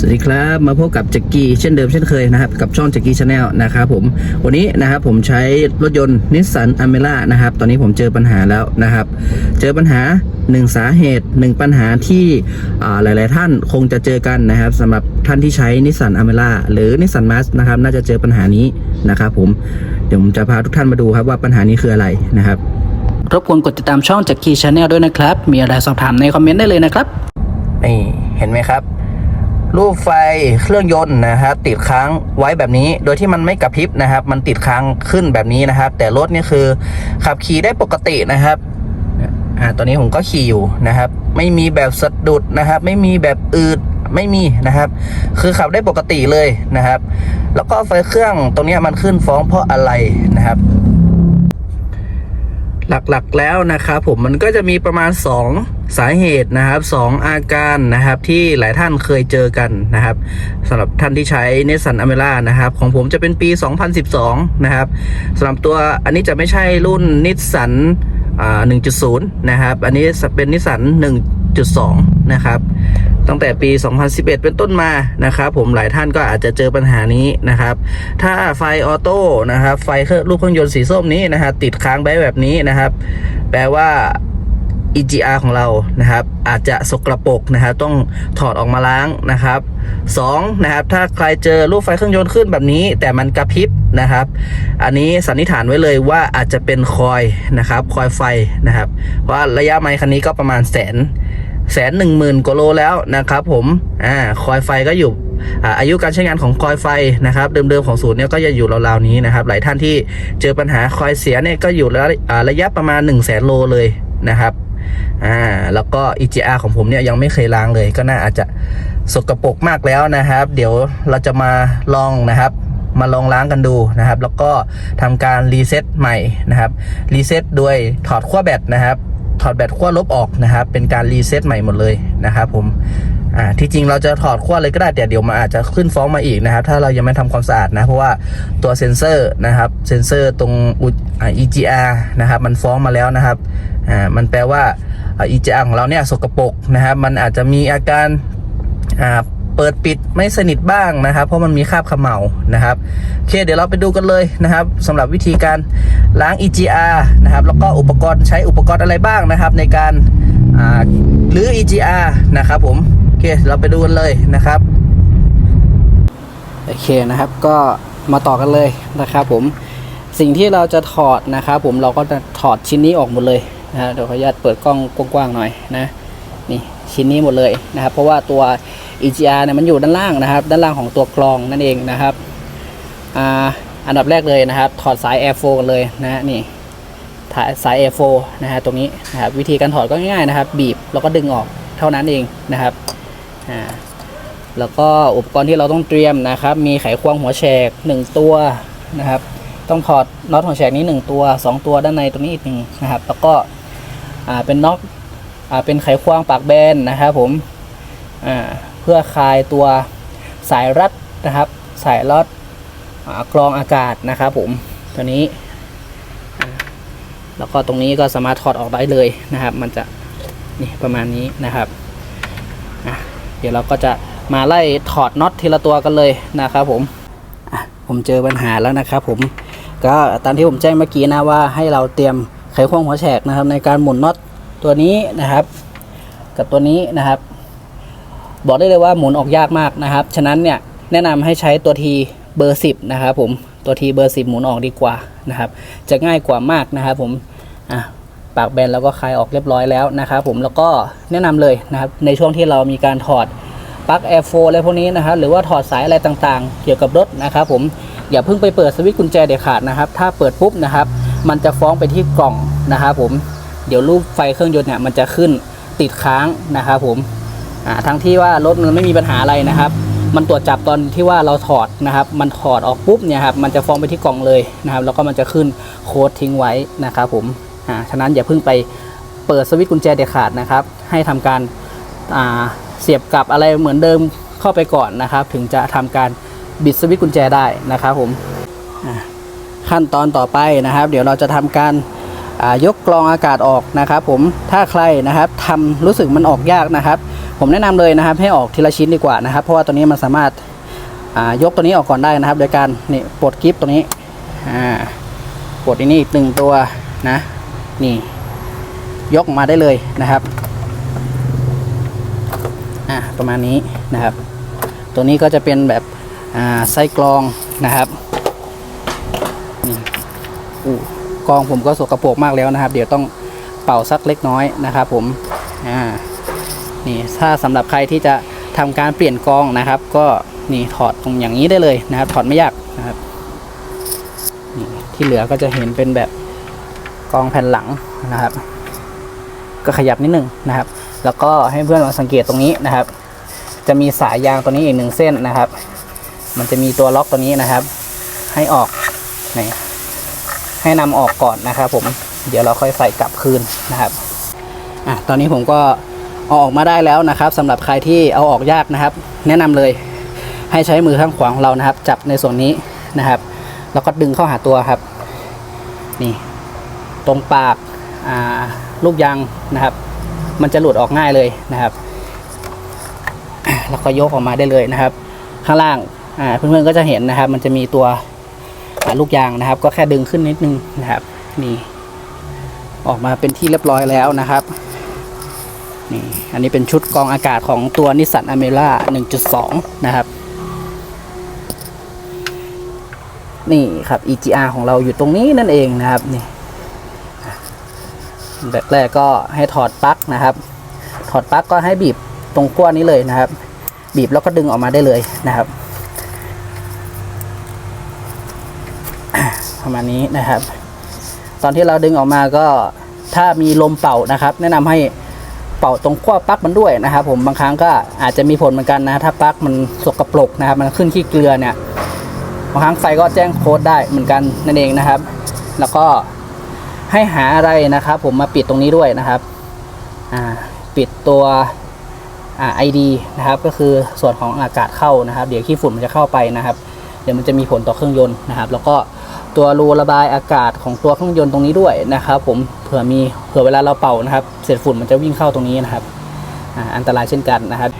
สวัสดีครับมาพบกับจักกี้เช่นเดิมเช่นเคยนะครับกับช่องจักกี้ชาแนลนะครับผมวันนี้นะครับผมใช้รถยนต์นิสสันอเมร่านะครับตอนนี้ผมเจอปัญหาแล้วนะครับ เจอปัญหาหนึ่งสาเหตุหนึ่งปัญหาที่อ่าหลาย ๆ ท่านคงจะเจอกันนะครับสำหรับท่านที่ใช้นิสสันอเมร่าหรือนิสสันมาสนะครับน่าจะเจอปัญหานี้นะครับผมเดี๋ยวผมจะพาทุกท่านมาดูครับว่าปัญหานี้คืออะไรนะครับรบกวนกดติดตามช่องจากคีชาแนลด้วยนะครับ มีอะไรสอบถามในคอมเมนต์ได้เลยนะครับนี่เห็นไหมครับ รูปไฟเครื่องยนต์นะครับติดค้างไว้แบบนี้ โดยที่มันไม่กระพริบนะครับ มันติดค้างขึ้นแบบนี้นะครับ แต่รถนี่คือขับขี่ได้ปกตินะครับอ่าตอนนี้ผมก็ขี่อยู่นะครับ ไม่มีแบบสะดุดนะครับ ไม่มีแบบอืดไม่มีนะครับ คือขับได้ปกติเลยนะครับ แล้วก็ไฟเครื่องตรงนี้มันขึ้นฟ้องเพราะอะไรนะครับ หลักๆแล้วนะครับผมมันก็จะมีประมาณ 2 สาเหตุนะครับสองอาการนะครับที่หลายท่านเคยเจอกันนะครับสำหรับท่านที่ใช้เนสันอเมร่านะครับ ของผมจะเป็นปี 2012 นะครับสำหรับตัวอันนี้จะไม่ใช่รุ่นนิสสันอ่า1.0 นะครับ อันนี้เป็นนิสสัน1.2 นะครับ ตั้งแต่ปี 2011 เป็นต้นมานะครับผมหลายท่านก็อาจจะเจอปัญหานี้นะครับ ถ้าไฟออโต้นะครับไฟเครื่องรูปเครื่องยนต์สีส้มนี้นะครับติดค้างไว้แบบนี้นะครับ แปลว่า EGR ของเรานะครับ อาจจะสกรปรกนะครับต้องถอดออกมาล้างนะครับสองนะครับ ถ้าใครเจอรูปไฟเครื่องยนต์ขึ้นแบบนี้ แต่มันกระพริบนะครับ อันนี้สันนิษฐานไว้เลยว่าอาจจะเป็นคอยนะครับ คอยไฟนะครับ ว่าระยะไมค์คันนี้ก็ประมาณแสน แสนหนึ่งหมื่นกว่าโลแล้วนะครับผมอ่าคอยไฟก็อยู่อ่าอายุการใช้งานของคอยไฟนะครับเดิมๆของศูนย์เนี่ยก็จะอยู่ราวๆนี้นะครับหลายท่านที่เจอปัญหาคอยเสียเนี่ยก็อยู่ระอ่าระยะประมาณ1นึ่งแสนโลเลยนะครับอ่าแล้วก็ EGR ของผมเนี่ยยังไม่เคยล้างเลย ก็น่าอาจจะสกปรกมากแล้วนะครับ เดี๋ยวเราจะมาลองนะครับ มาลองล้างกันดูนะครับ แล้วก็ทำการรีเซ็ตใหม่นะครับรีเซ็ตโดยถอดขั้วแบตนะครับ ถอดแบตขั้วลบออกนะครับ เป็นการรีเซ็ตใหม่หมดเลยนะครับผมอ่าที่จริงเราจะถอดขั้วเลยก็ได้แต่เดี๋ยวมันอาจจะขึ้นฟ้องมาอีกนะครับ ถ้าเรายังไม่ทำความสะอาดนะ เพราะว่าตัวเซ็นเซอร์นะครับเซ็นเซอร์ตรงอุอ่า EGR นะครับมันฟ้องมาแล้วนะครับอ่ามันแปลว่าอ่า EGR ของเราเนี่ยสกปรกนะครับ มันอาจจะมีอาการอ่า เปิดปิดไม่สนิทบ้างนะครับ เพราะมันมีคราบเขม่านะครับโอเคเดี๋ยวเราไปดูกันเลยนะครับสำหรับวิธีการล้าง EGR นะครับแล้วก็อุปกรณ์ใช้อุปกรณ์อะไรบ้างนะครับ ในการหรือ EGR นะครับผมโอเคเราไปดูกันเลยนะครับโอเคนะครับก็มาต่อกันเลยนะครับผมสิ่งที่เราจะถอดนะครับผมเราก็จะถอดชิ้นนี้ออกหมดเลยนะเดี๋ยวขออนุญาตเปิดกล้องกว้างๆหน่อยนะนี่ชิ้นนี้หมดเลยนะครับ เพราะว่าตัว EGR เนี่ยมันอยู่ด้านล่างนะครับ ด้านล่างของตัวกรองนั่นเองนะครับอ่าอันดับแรกเลยนะครับ ถอดสาย Air Flow กันเลยนะนี่สาย Air Flow นะฮะตรงนี้นะครับวิธีการถอดก็ง่ายๆนะครับ บีบแล้วก็ดึงออกเท่านั้นเองนะครับอ่าแล้วก็อุปกรณ์ที่เราต้องเตรียมนะครับ มีไขควงหัวแฉก1 ตัวนะครับ ต้องถอดน็อตหัวแฉกนี้ 1 ตัว 2 ตัวด้านในตรงนี้อีกหนึ่งนะครับ แล้วก็อ่าเป็นน็อตอ่าเป็นไขควงปากแบนนะครับผมอ่า พื่อคลายตัวสายรัดนะครับ สายรัดกรองอากาศนะครับผมตัวนี้ แล้วก็ตรงนี้ก็สามารถถอดออกได้เลยนะครับ มันจะนี่ประมาณนี้นะครับเดี๋ยวเราก็จะมาไล่ถอดน็อตทีละตัวกันเลยนะครับผมผมเจอปัญหาแล้วนะครับผมก็ตามที่ผมแจ้งเมื่อกี้นะว่าให้เราเตรียมไขควงหัวแฉกนะครับ ในการหมุนน็อตตัวนี้นะครับ กับตัวนี้นะครับ บอกได้เลยว่าหมุนออกยากมากนะครับ ฉะนั้นเนี่ยแนะนำให้ใช้ตัวทีเบอร์ 10 นะครับผม ตัวทีเบอร์ 10 หมุนออกดีกว่านะครับ จะง่ายกว่ามากนะครับผมอะปากแบนแล้วก็คลายออกเรียบร้อยแล้วนะครับผม แล้วก็แนะนำเลยนะครับ ในช่วงที่เรามีการถอดปลั๊กแอร์โฟอะไรพวกนี้นะครับ หรือว่าถอดสายอะไรต่างๆ เกี่ยวกับรถนะครับผม อย่าเพิ่งไปเปิดสวิตช์กุญแจเด็ดขาดนะครับ ถ้าเปิดปุ๊บนะครับ มันจะฟ้องไปที่กล่องนะครับผม เดี๋ยวรูปไฟเครื่องยนต์เนี่ยมันจะขึ้นติดค้างนะครับผม อ่าทั้งที่ว่ารถมันไม่มีปัญหาอะไรนะครับ มันตรวจจับตอนที่ว่าเราถอดนะครับ มันถอดออกปุ๊บเนี่ยครับมันจะฟ้องไปที่กล่องเลยนะครับ แล้วก็มันจะขึ้นโค้ดทิ้งไว้นะครับผมอ่าฉะนั้นอย่าเพิ่งไปเปิดสวิตช์กุญแจเด็ดขาดนะครับ ให้ทำการอ่าเสียบกลับอะไรเหมือนเดิมเข้าไปก่อนนะครับ ถึงจะทำการบิดสวิตช์กุญแจได้นะครับผมอ่าขั้นตอนต่อไปนะครับ เดี๋ยวเราจะทำการยกกรองอากาศออกนะครับ ผมถ้าใครนะครับทำรู้สึกมันออกยากนะครับ ผมแนะนำเลยนะครับ ให้ออกทีละชิ้นดีกว่านะครับ เพราะว่าตัวนี้มันสามารถายกตัวนี้ออกก่อนได้นะครับ โดยการนี่ปลดกิฟตัวนี้ปลดอันนี้อีกหนึ่งตัวนะนี่ยกมาได้เลยนะครับอ่าประมาณนี้นะครับ ตัวนี้ก็จะเป็นแบบอ่าไส้กรองนะครับนี่อู้กรองผมก็สกปรกมากแล้วนะครับ เดี๋ยวต้องเป่าสักเล็กน้อยนะครับ ผมอ่า นี่ถ้าสำหรับใครที่จะทำการเปลี่ยนกองนะครับ ก็นี่ถอดตรงอย่างนี้ได้เลยนะครับ ถอดไม่ยากนะครับนี่ที่เหลือก็จะเห็นเป็นแบบกองแผ่นหลังนะครับ ก็ขยับนิดนึงนะครับ แล้วก็ให้เพื่อนลองสังเกตตรงนี้นะครับ จะมีสายยางตัวนี้อีกหนึ่งเส้นนะครับ มันจะมีตัวล็อกตัวนี้นะครับ ให้ออกนี่ให้นำออกก่อนนะครับ ผมเดี๋ยวเราค่อยใส่กลับคืนนะครับอะตอนนี้ผมก็ เอาออกมาได้แล้วนะครับสำหรับใครที่เอาออกยากนะครับ แนะนำเลยให้ใช้มือข้างขวาของเรานะครับ จับในส่วนนี้นะครับ แล้วก็ดึงเข้าหาตัวครับ นี่ ตรงปากาลูกยางนะครับ มันจะหลุดออกง่ายเลยนะครับ แล้วก็ยกออกมาได้เลยนะครับ ข้างล่างาเพื่อนๆก็จะเห็นนะครับ มันจะมีตัวลูกยางนะครับ ก็แค่ดึงขึ้นนิดนึงนะครับ นี่ ออกมาเป็นที่เรียบร้อยแล้วนะครับ นี่อันนี้เป็นชุดกองอากาศของตัวนิสสันอเมร่า1.2 นะครับ นี่ครับ EGR ของเราอยู่ตรงนี้นั่นเองนะครับนี่แบบแรกก็ให้ถอดปลั๊กนะครับ ถอดปลั๊กก็ให้บีบตรงขั้วนี้เลยนะครับ บีบแล้วก็ดึงออกมาได้เลยนะครับประมาณนี้นะครับ ตอนที่เราดึงออกมาก็ถ้ามีลมเป่านะครับ แนะนำให้ เป่าตรงขั้วปลั๊กมันด้วยนะครับผมบางครั้งก็อาจจะมีผลเหมือนกันนะ ถ้าปลั๊กมันสกปรกนะครับ มันขึ้นขี้เกลือเนี่ยบางครั้งไฟก็แจ้งโค้ดได้เหมือนกันนั่นเองนะครับ แล้วก็ให้หาอะไรนะครับ ผมมาปิดตรงนี้ด้วยนะครับปิดตัวอ่า ID นะครับก็คือส่วนของอากาศเข้านะครับ เดี๋ยวขี้ฝุ่นมันจะเข้าไปนะครับ เดี๋ยวมันจะมีผลต่อเครื่องยนต์นะครับ แล้วก็ ตัวรูระบายอากาศของตัวเครื่องยนต์ตรงนี้ด้วยนะครับผมเผื่อมีเผื่อเวลาเราเป่านะครับเศษฝุ่นมันจะวิ่งเข้าตรงนี้นะครับอ,อันตรายเช่นกันนะครับ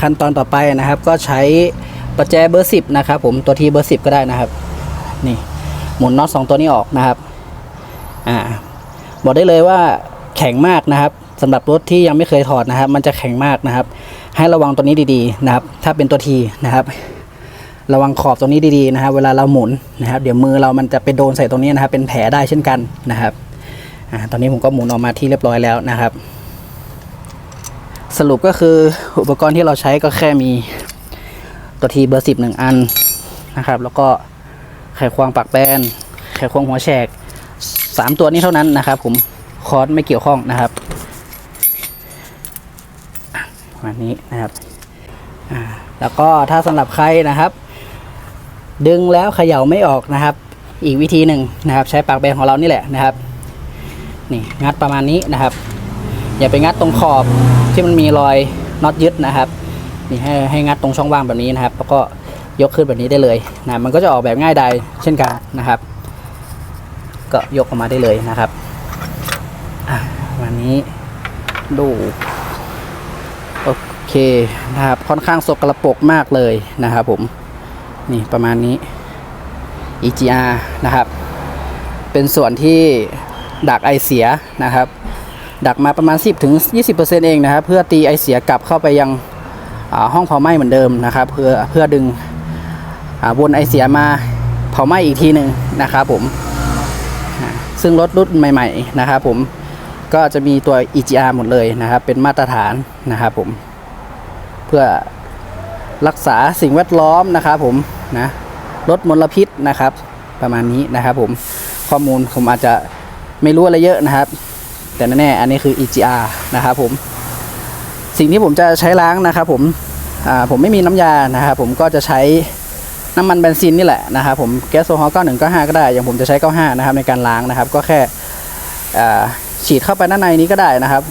ขั้นตอนต่อไปนะครับ ก็ใช้ประแจเบอร์สิบนะครับ ผมตัวทีเบอร์สิบก็ได้นะครับ นี่หมุนน็อตสองตัวนี้ออกนะครับอ่าบอกได้เลยว่าแข็งมากนะครับสำหรับรถที่ยังไม่เคยถอดนะครับ มันจะแข็งมากนะครับ ให้ระวังตัวนี้ดีๆนะครับ ถ้าเป็นตัวทีนะครับ ระวังขอบตรงนี้ดีๆนะครับเวลาเราหมุนนะครับ เดี๋ยวมือเรามันจะไปโดนใส่ตรงนี้นะครับ เป็นแผลได้เช่นกันนะครับอตอนนี้ผมก็หมุนออกมาที่เรียบร้อยแล้วนะครับ สรุปก็คืออุปกรณ์ที่เราใช้ก็แค่มีตัวทีเบอร์สิบหนึ่งอันนะครับ แล้วก็ไขควงปากแบนไขควงหัวแฉกสามตัวนี้เท่านั้นนะครับ ผมคอร์สไม่เกี่ยวข้องนะครับอะประมาณนี้นะครับ แล้วก็ถ้าสำหรับใครนะครับ ดึงแล้วเขย่าไม่ออกนะครับ อีกวิธีหนึ่งนะครับ ใช้ปากแบนของเรานี่แหละนะครับ นี่งัดประมาณนี้นะครับ อย่าไปงัดตรงขอบที่มันมีรอยน็อตยึดนะครับนี่ให้ให้งัดตรงช่องว่างแบบนี้นะครับ แล้วก็ยกขึ้นแบบนี้ได้เลยนะมันก็จะออกแบบง่ายดายเช่นกันนะครับ ก็ยกออกมาได้เลยนะครับวันนี้ดูโอเคนะครับค่อนข้างสกระปรกมากเลยนะครับผม นี่ประมาณนี้ EGR นะครับ เป็นส่วนที่ดักไอเสียนะครับ ดักมาประมาณ 10ถึง20%เองนะครับ เพื่อตีไอเสียกลับเข้าไปยังห้องเผาไหม้เหมือนเดิมนะครับ เพื่อเพื่อดึงวนไอเสียมาเผาไหม้อีกทีหนึ่งนะครับผมซึ่งรถรุ่นใหม่ ๆ นะครับผมก็จะมีตัว EGR หมดเลยนะครับ เป็นมาตรฐานนะครับผมเพื่อ รักษาสิ่งแวดล้อมนะครับผมนะลดมลพิษนะครับ ประมาณนี้นะครับผมข้อมูลผมอาจจะไม่รู้อะไรเยอะนะครับ แต่แน่ๆอันนี้คือ EGR นะครับผมสิ่งที่ผมจะใช้ล้างนะครับผมผมไม่มีน้ำยานะครับผมก็จะใช้น้ำมันเบนซินนี่แหละนะครับผมแก๊สโซฮอล์91 95 ก็ได้ อย่างผมจะใช้ 95 นะครับในการล้างนะครับ ก็แค่ฉีดเข้าไปด้านในนี้ก็ได้นะครับ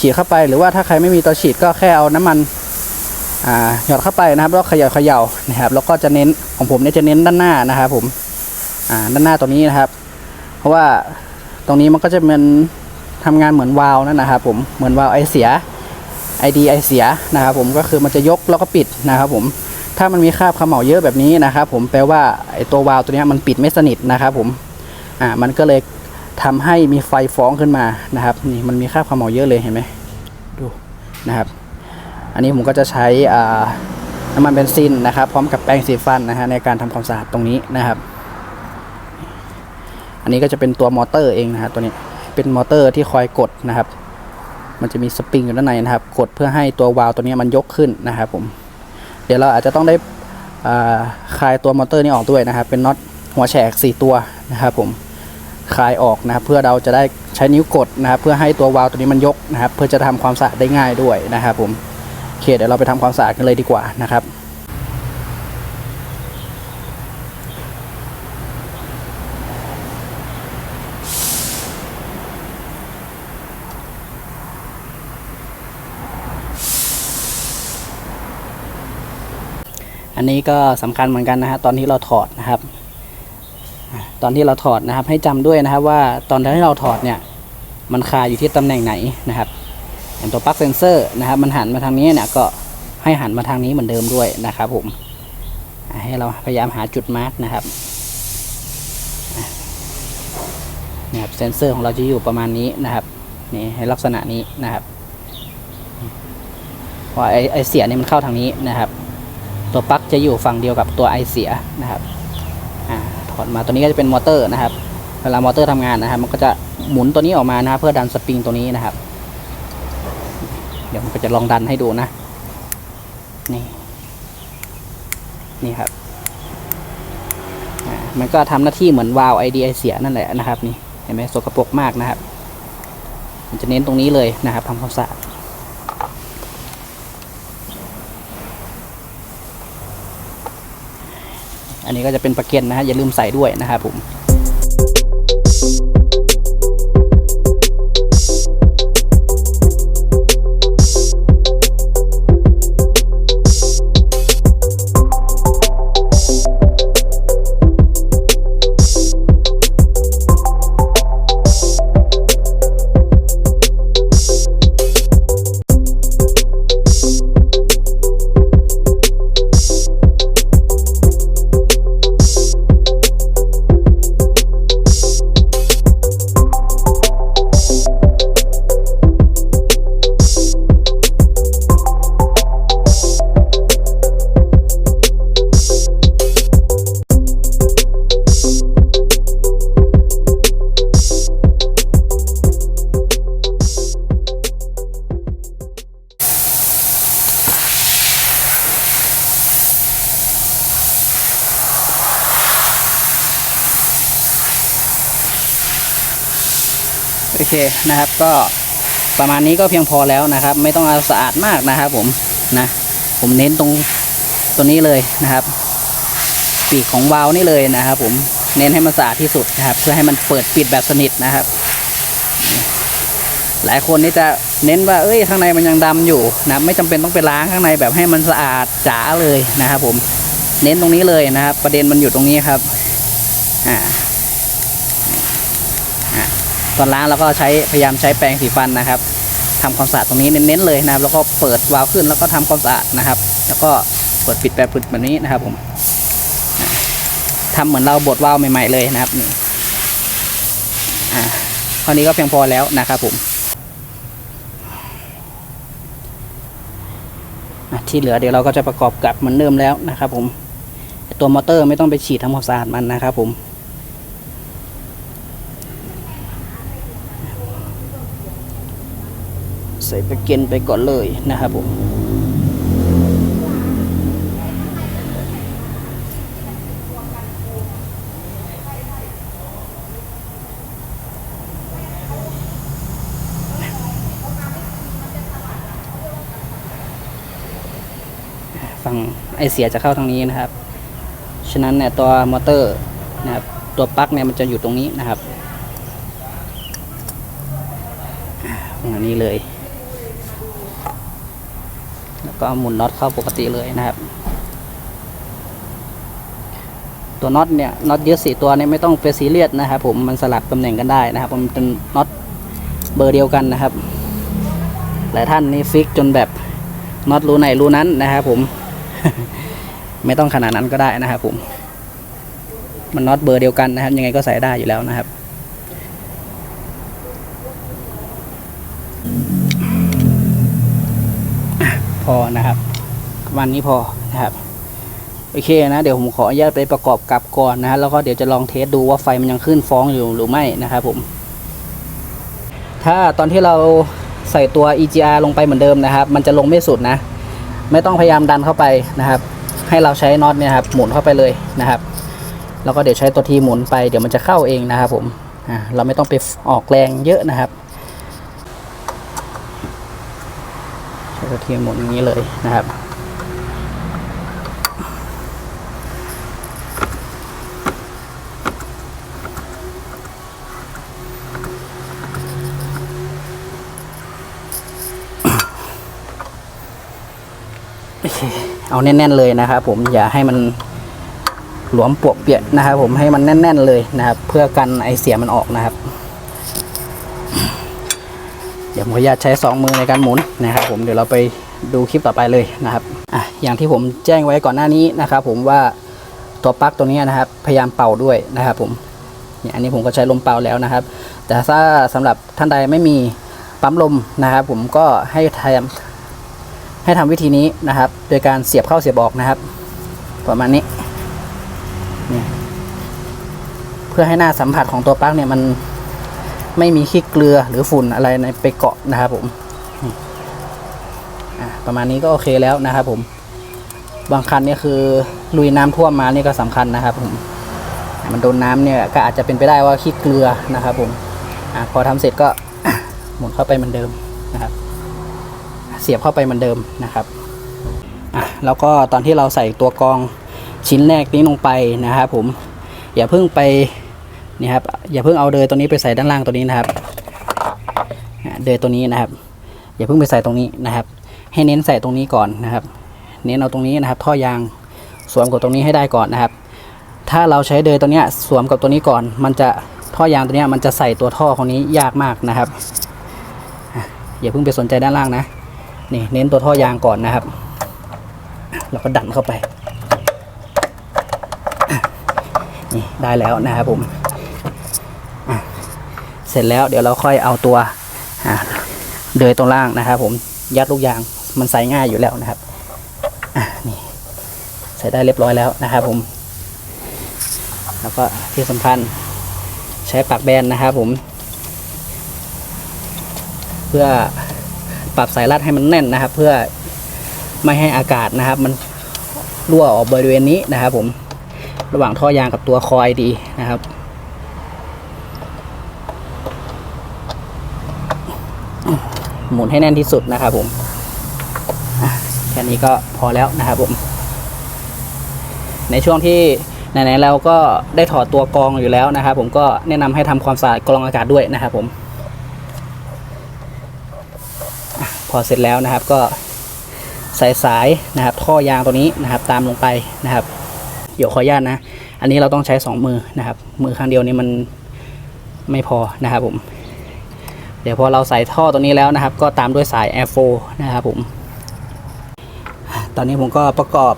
ฉีดเข้าไปหรือว่าถ้าใครไม่มีตัวฉีดก็แค่เอาน้ำมัน หยอดเข้าไปนะครับแล้วเขย่าเขย่านะครับ แล้วก็จะเน้นของผมเนี่ยจะเน้นด้านหน้านะครับ ผมอ่าด้านหน้าตัวนี้นะครับ เพราะว่าตรงนี้มันก็จะเป็นทำงานเหมือนวาล์วนั่นนะครับ ผมเหมือนวาล์วไอเสีย ID ไอเสียนะครับ ผมก็คือมันจะยกแล้วก็ปิดนะครับ ผมถ้ามันมีคราบเขม่าเยอะแบบนี้นะครับ ผมแปลว่าไอตัววาล์วตัวนี้มันปิดไม่สนิทนะครับ ผมอ่ามันก็เลยทำให้มีไฟฟ้องขึ้นมานะครับ นี่มันมีคราบเขม่าเยอะเลยเห็นไหมดูนะครับ อันนี้ผมก็จะใช้อ่าน้ำมันเบนซินนะครับ พร้อมกับแปรงสีฟันนะฮะในการทำความสะอาดตรงนี้นะครับ อันนี้ก็จะเป็นตัวมอเตอร์เองนะครับตัวนี้เป็นมอเตอร์ที่คอยกดนะครับ มันจะมีสปริงอยู่ด้านในนะครับ กดเพื่อให้ตัววาล์วตัวนี้มันยกขึ้นนะครับผมเดี๋ยวเราอาจจะต้องได้คลายตัวมอเตอร์นี้ออกด้วยนะครับ เป็นน็อตหัวแฉก4ตัวนะครับผมคลายออกนะครับ เพื่อเราจะได้ใช้นิ้วกดนะครับ เพื่อให้ตัววาล์วตัวนี้มันยกนะครับ เพื่อจะทำความสะอาดได้ง่ายด้วยนะครับผม โอเคเดี๋ยวเราไปทำความสะอาดกันเลยดีกว่านะครับอันนี้ก็สำคัญเหมือนกันนะฮะตอนที่เราถอดนะครับ ตอนที่เราถอดนะครับให้จำด้วยนะครับว่าตอนที่เราถอดเนี่ยมันคาอยู่ที่ตำแหน่งไหนนะครับ อย่างตัวปลั๊กเซนเซอร์นะครับมันหันมาทางนี้เนี่ยก็ให้หันมาทางนี้เหมือนเดิมด้วยนะครับผมให้เราพยายามหาจุดมาร์กนะครับอะครับเซนเซอร์ของเราจะอยู่ประมาณนี้นะครับนี่ให้ลักษณะนี้นะครับเพราะไอไอเสียเนี่ยมันเข้าทางนี้นะครับ ตัวปลั๊กจะอยู่ฝั่งเดียวกับตัวไอเสียนะครับอ่าถอดมาตัวนี้ก็จะเป็นมอเตอร์นะครับ เวลามอเตอร์ทำงานนะครับ มันก็จะหมุนตัวนี้ออกมานะครับเพื่อดันสปริงตัวนี้นะครับ ดี๋ยวมันก็จะลองดันให้ดูนะ นี่ นี่ครับ มันก็ทำหน้าที่เหมือนวาล์วไอเดียเสียนั่นแหละนะครับ นี่เห็นไหมสกปรกมากนะครับ มันจะเน้นตรงนี้เลยนะครับทำความสะอาดอันนี้ก็จะเป็นประเก็นนะฮะอย่าลืมใส่ด้วยนะครับผม นะครับ ก็ประมาณนี้ก็เพียงพอแล้วนะครับ ไม่ต้องเอาสะอาดมากนะครับ ผมนะผมเน้นตรงตัวนี้เลยนะครับ ปีกของวาล์วนี่เลยนะครับ ผมเน้นให้มันสะอาดที่สุดนะครับ เพื่อให้มันเปิดปิดแบบสนิทนะครับ หลายคนนี่จะเน้นว่าเอ้ยข้างในมันยังดำอยู่นะไม่จำเป็นต้องไปล้างข้างในแบบให้มันสะอาดจ๋าเลยนะครับ ผมเน้นตรงนี้เลยนะครับ ประเด็นมันอยู่ตรงนี้ครับอ่า ตอนล้างเราก็ใช้พยายามใช้แปรงสีฟันนะครับทำความสะอาดตรงนี้เน้นๆเลยนะครับ แล้วก็เปิดวาล์วขึ้นแล้วก็ทำความสะอาดนะครับ แล้วก็เปิดปิดแบบปิดแบบนี้นะครับผมอะทำเหมือนเราบดวาล์วใหม่ๆเลยนะครับนี่อ่าเท่านี้ก็เพียงพอแล้วนะครับผมที่เหลือเดี๋ยวเราก็จะประกอบกับเหมือนเดิมแล้วนะครับผมตัวมอเตอร์ไม่ต้องไปฉีดทำความสะอาดมันนะครับผม ใส่ไปเกนไปก่อนเลยนะครับผมฝั่งไอเสียจะเข้าทางนี้นะครับ ฉะนั้นเนี่ยตัวมอเตอร์นะครับตัวปลั๊กเนี่ยมันจะอยู่ตรงนี้นะครับตรงนี้เลย ก็หมุนน็อตเข้าปกติเลยนะครับ ตัวน็อตเนี่ยน็อตเยอะสี่ตัวเนี่ยไม่ต้องไปซีเรียสนะครับ ผมมันสลับตำแหน่งกันได้นะครับมันเป็นน็อตเบอร์เดียวกันนะครับ หลายท่านนี่ฟิกจนแบบน็อตรูไหนรูนั้นนะครับผม ไม่ต้องขนาดนั้นก็ได้นะครับผม มันน็อตเบอร์เดียวกันนะครับ ยังไงก็ใส่ได้อยู่แล้วนะครับ พอนะครับประมาณนี้พอนะครับโอเคนะเดี๋ยวผมขออนุญาตไปประกอบกับก่อนนะฮะแล้วก็เดี๋ยวจะลองเทสดูว่าไฟมันยังขึ้นฟ้องอยู่หรือไม่นะครับผม ถ้าตอนที่เราใส่ตัว EGR ลงไปเหมือนเดิมนะครับ มันจะลงไม่สุดนะ ไม่ต้องพยายามดันเข้าไปนะครับ ให้เราใช้น็อตเนี่ยครับหมุนเข้าไปเลยนะครับ แล้วก็เดี๋ยวใช้ตัวทีหมุนไปเดี๋ยวมันจะเข้าเองนะครับผมอ่าเราไม่ต้องไปออกแรงเยอะนะครับ ใช้ตัวทีหมุนอย่างนี้เลยนะครับเคเอาแน่น ๆ เลยนะครับผมอย่าให้มันหลวมปวกเปียกนะครับผมให้มันแน่น ๆ เลยนะครับ เพื่อกันไอเสียมันออกนะครับ ผมขออนุญาตใช้สองมือในการหมุนนะครับ ผมเดี๋ยวเราไปดูคลิปต่อไปเลยนะครับอะอย่างที่ผมแจ้งไว้ก่อนหน้านี้นะครับ ผมว่าตัวปลั๊กตัวนี้นะครับ พยายามเป่าด้วยนะครับ ผมเนี่ยอันนี้ผมก็ใช้ลมเป่าแล้วนะครับ แต่ถ้าสำหรับท่านใดไม่มีปั๊มลมนะครับ ผมก็ให้ทำให้ทำวิธีนี้นะครับ โดยการเสียบเข้าเสียบออกนะครับ ประมาณนี้นี่เพื่อให้หน้าสัมผัสของตัวปลั๊กเนี่ยมัน ไม่มีขี้เกลือหรือฝุ่นอะไรในไปเกาะนะครับผมประมาณนี้ก็โอเคแล้วนะครับผม บางคันนี่คือลุยน้ำท่วมมานี่ก็สำคัญนะครับผมมันโดนน้ำเนี่ยก็อาจจะเป็นไปได้ว่าขี้เกลือนะครับผมอพอทำเสร็จก็หมุนเข้าไปเหมือนเดิมนะครับ เสียบเข้าไปเหมือนเดิมนะครับแล้วก็ตอนที่เราใส่ตัวกองชิ้นแรกนี้ลงไปนะครับผมอย่าเพิ่งไป นี่ครับอย่าเพิ่งเอาเดยตัวนี้ไปใส่ด้านล่างตัวนี้นะครับเดยตัวนี้นะครับ อย่าเพิ่งไปใส่ตรงนี้นะครับ ให้เน้นใส่ตรงนี้ก่อนนะครับ เน้นเอาตรงนี้นะครับ ท่อยางสวมกับตรงนี้ให้ได้ก่อนนะครับ ถ้าเราใช้เดยตัวเนี้ยสวมกับตัวนี้ก่อน มันจะท่อยางตัวเนี้ยมันจะใส่ตัวท่อของนี้ยากมากนะครับอย่าเพิ่งไปสนใจด้านล่างนะนี่เน้นตัวท่อยางก่อนนะครับแล้วก็ดันเข้าไปนี่ได้แล้วนะครับผม สร็จแล้วเดี๋ยวเราค่อยเอาตัวเดยตรงล่างนะครับ ผมยัดลูกยางมันใส่ง่ายอยู่แล้วนะครับนี่ใส่ได้เรียบร้อยแล้วนะครับ ผม แล้วก็ที่สำคัญใช้ปากแบนนะครับ ผม เพื่อปรับสายรัดให้มันแน่นนะครับ เพื่อไม่ให้อากาศนะครับ มันรั่วออกบริเวณนี้นะครับ ผมระหว่างท่อยางกับตัวคอยดีนะครับ หมุนให้แน่นที่สุดนะครับผมแค่นี้ก็พอแล้วนะครับผม ในช่วงที่ไหนๆเราก็ได้ถอดตัวกรองอยู่แล้วนะครับ ผมก็แนะนำให้ทำความสะอาดกรองอากาศด้วยนะครับผม พอเสร็จแล้วนะครับก็ใส่สายนะครับ ท่อยางตัวนี้นะครับ ตามลงไปนะครับเดี๋ยวขออนุญาตนะ อันนี้เราต้องใช้สองมือนะครับ มือข้างเดียวนี้มันไม่พอนะครับผม ดี๋ยวพอเราใส่ท่อตัวนี้แล้วนะครับ ก็ตามด้วยสาย Air 4นะครับผม ตอนนี้ผมก็ประกอบ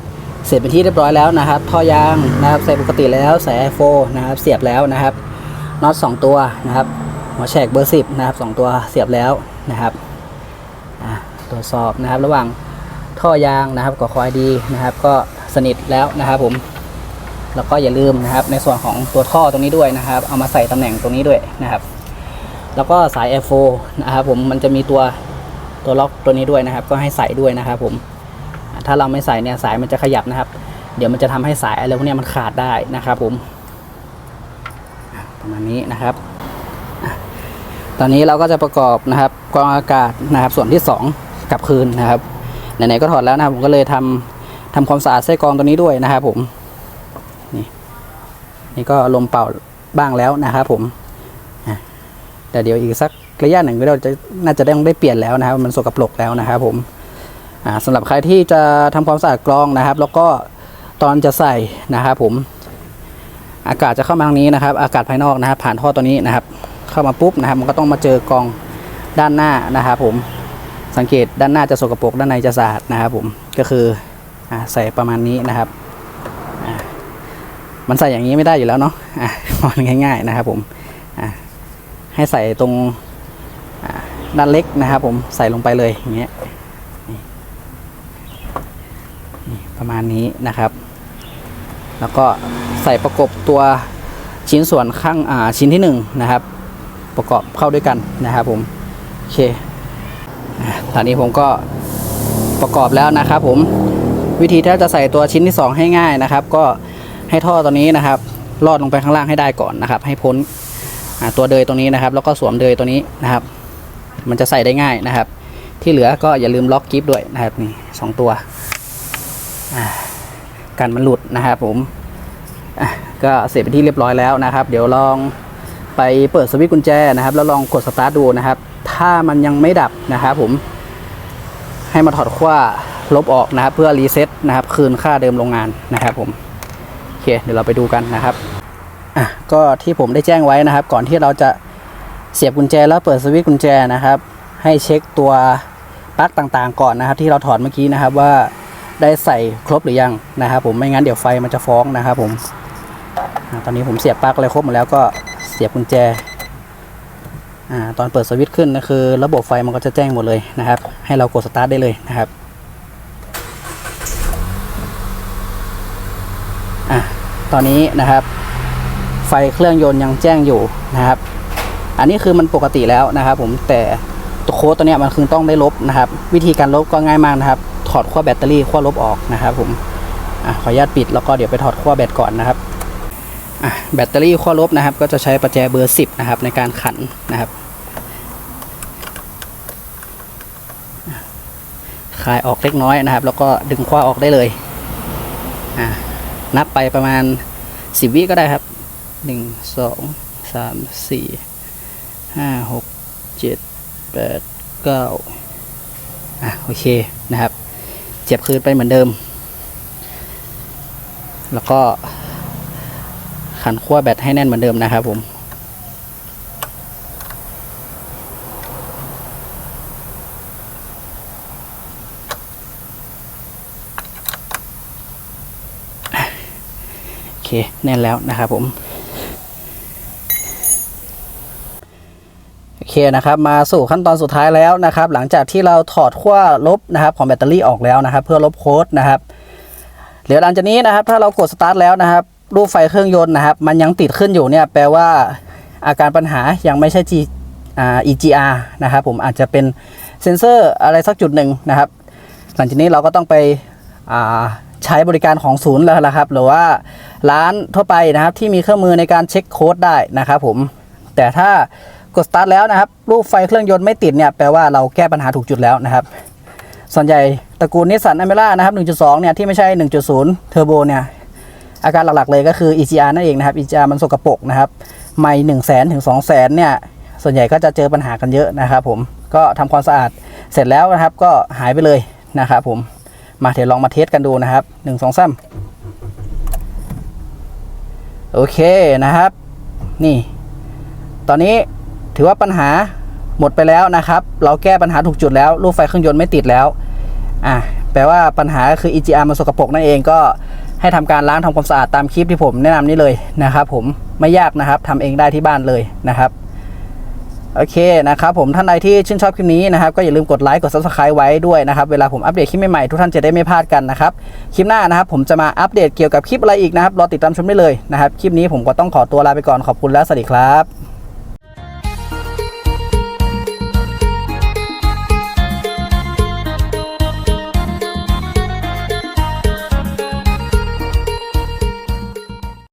เสร็จเป็นที่เรียบร้อยแล้วนะครับ ท่อยางนะครับใส่ปกติแล้วใส่ Air 4นะครับ เสียบแล้วนะครับน็อตสองตัวนะครับ หัวแฉกเบอร์สิบนะครับสองตัวเสียบแล้วนะครับตรวจสอบนะครับระหว่างท่อยางนะครับกับคอยดีนะครับ ก็สนิทแล้วนะครับผมแล้วก็อย่าลืมนะครับในส่วนของตัวท่อตรงนี้ด้วยนะครับ เอามาใส่ตำแหน่งตรงนี้ด้วยนะครับ แล้วก็สาย F4 นะครับผมมันจะมีตัวตัวล็อกตัวนี้ด้วยนะครับ ก็ให้ใส่ด้วยนะครับผมถ้าเราไม่ใส่เนี่ยสายมันจะขยับนะครับ เดี๋ยวมันจะทำให้สายอะไรพวกนี้มันขาดได้นะครับผมประมาณนี้นะครับ ตอนนี้เราก็จะประกอบนะครับกรองอากาศนะครับ ส่วนที่ 2กลับคืนนะครับไหนๆก็ถอดแล้วนะครับผมก็เลยทำทำความสะอาดไส้กรองตัวนี้ด้วยนะครับผมนี่นี่ก็ลมเป่าบ้างแล้วนะครับผม แต่เดี๋ยวอีกสักระยะหนึ่งเราจะน่าจะได้ได้เปลี่ยนแล้วนะครับ มันสกปรกแล้วนะครับผมอ่าสำหรับใครที่จะทำความสะอาดกรองนะครับ แล้วก็ตอนจะใส่นะครับผมอากาศจะเข้ามาทางนี้นะครับ อากาศภายนอกนะครับ ผ่านท่อตัวนี้นะครับ เข้ามาปุ๊บนะครับ มันก็ต้องมาเจอกองด้านหน้านะครับผมสังเกตด้านหน้าจะสกปรกด้านในจะสะอาดนะครับผมก็คืออใส่ประมาณนี้นะครับมันใส่อย่างนี้ไม่ได้อยู่แล้วเนาะอะมันง่าย ๆ นะครับผม ให้ใส่ตรงด้านเล็กนะครับผมใส่ลงไปเลยอย่างเงี้ยประมาณนี้นะครับ แล้วก็ใส่ประกบตัวชิ้นส่วนข้างอ่าชิ้นที่หนึ่งนะครับ ประกอบเข้าด้วยกันนะครับผมโอเคตอนนี้ผมก็ประกอบแล้วนะครับผมวิธีถ้าจะใส่ตัวชิ้นที่สองให้ง่ายนะครับ ก็ให้ท่อตัวนี้นะครับลอดลงไปข้างล่างให้ได้ก่อนนะครับ ให้พ้น ตัวเดยตรงนี้นะครับ แล้วก็สวมเดยตัวนี้นะครับ มันจะใส่ได้ง่ายนะครับ ที่เหลือก็อย่าลืมล็อกกิฟด้วยนะครับนี่สองตัวอ่ากันมันหลุดนะครับผมก็เสร็จเป็นที่เรียบร้อยแล้วนะครับ เดี๋ยวลองไปเปิดสวิตช์กุญแจนะครับ แล้วลองกดสตาร์ทดูนะครับ ถ้ามันยังไม่ดับนะครับผมให้มาถอดขั้วลบออกนะครับ เพื่อรีเซ็ตนะครับ คืนค่าเดิมโรงงานนะครับผมโอเคเดี๋ยวเราไปดูกันนะครับ อะก็ที่ผมได้แจ้งไว้นะครับ ก่อนที่เราจะเสียบกุญแจแล้วเปิดสวิตช์กุญแจนะครับ ให้เช็คตัวปลั๊กต่างๆ ก่อนนะครับ ที่เราถอดเมื่อกี้นะครับว่าได้ใส่ครบหรือยังนะครับ ผมไม่งั้นเดี๋ยวไฟมันจะฟ้องนะครับ ผมตอนนี้ผมเสียบปลั๊กอะไรครบหมดแล้วก็เสียบกุญแจอตอนเปิดสวิตช์ขึ้นนะคือ ระบบไฟมันก็จะแจ้งหมดเลยนะครับ ให้เรากดสตาร์ทได้เลยนะครับอะตอนนี้นะครับ ไฟเครื่องยนต์ยังแจ้งอยู่นะครับ อันนี้คือมันปกติแล้วนะครับ ผมแต่ตัวโค้ดตัวนี้มันคือต้องได้ลบนะครับ วิธีการลบก็ง่ายมากนะครับ ถอดขั้วแบตเตอรี่ขั้วลบออกนะครับ ผมอขออนุญาตปิดแล้วก็เดี๋ยวไปถอดขั้วแบตก่อนนะครับแบตเตอรี่ขั้วลบนะครับ ก็จะใช้ประแจเบอร์ 10 นะครับ ในการขันนะครับคลายออกเล็กน้อยนะครับ แล้วก็ดึงขั้วออกได้เลยนับไปประมาณ 10 วิก็ได้ครับ 1 2 3 4 5 6 7 8 9อะโอเคนะครับเจ็บคืนไปเหมือนเดิม แล้วก็ขันขั้วแบตให้แน่นเหมือนเดิมนะครับผมโอเคแน่นแล้วนะครับผม โอ เคนะครับมาสู่ขั้นตอนสุดท้ายแล้วนะครับ หลังจากที่เราถอดขั้วลบนะครับของแบตเตอรี่ออกแล้วนะครับ เพื่อลบโค้ดนะครับเดี๋ยวหลังจากนี้นะครับ ถ้าเรากดสตาร์ทแล้วนะครับ รูปไฟเครื่องยนต์นะครับ มันยังติดขึ้นอยู่เนี่ยแปลว่าอาการปัญหายังไม่ใช่ G อ่า EGR นะครับ ผมอาจจะเป็นเซ็นเซอร์อะไรสักจุดหนึ่งนะครับ หลังจากนี้เราก็ต้องไปอ่าใช้บริการของศูนย์แล้วละครับ หรือว่าร้านทั่วไปนะครับที่มีเครื่องมือในการเช็คโค้ดได้นะครับ ผมแต่ถ้า กดสตาร์ทแล้วนะครับรูปไฟเครื่องยนต์ไม่ติดเนี่ยแปลว่าเราแก้ปัญหาถูกจุดแล้วนะครับ ส่วนใหญ่ตระกูลนิสสันอเมร่านะครับ 1.2 เนี่ยที่ไม่ใช่ 1.0 เทอร์โบเนี่ยอาการหลักๆเลยก็คือ EGR นั่นเองนะครับ EGR มันสกปรกนะครับไม่1 0 0 0 0แสนถึง2 0 0 0 0 0เนี่ยส่วนใหญ่ก็จะเจอปัญหากันเยอะนะครับผมก็ทำความสะอาดเสร็จแล้วนะครับก็หายไปเลยนะครับผมมาเดี๋ยวลองมาเทสกันดูนะครับ1 2 3โอเคนะครับ นี่ ตอนนี้ ถือว่าปัญหาหมดไปแล้วนะครับ เราแก้ปัญหาถูกจุดแล้วรูปไฟเครื่องยนต์ไม่ติดแล้วอะแปลว่าปัญหาก็คือ EGR มันสกปรกนั่นเองก็ให้ทำการล้างทำความสะอาดตามคลิปที่ผมแนะนำนี้เลยนะครับ ผมไม่ยากนะครับทำเองได้ที่บ้านเลยนะครับโอเคนะครับผมท่านใดที่ชื่นชอบคลิปนี้นะครับก็อย่าลืมกดไลค์กด subscribe ไว้ด้วยนะครับเวลาผมอัปเดตคลิปใหม่ๆทุกท่านจะได้ไม่พลาดกันนะครับคลิปหน้านะครับผมจะมาอัปเดตเกี่ยวกับคลิปอะไรอีกนะครับรอติดตามชมได้เลยนะครับคลิปนี้ผมก็ต้องขอตัวลาไปก่อนขอบคุณและสวัสดีครับ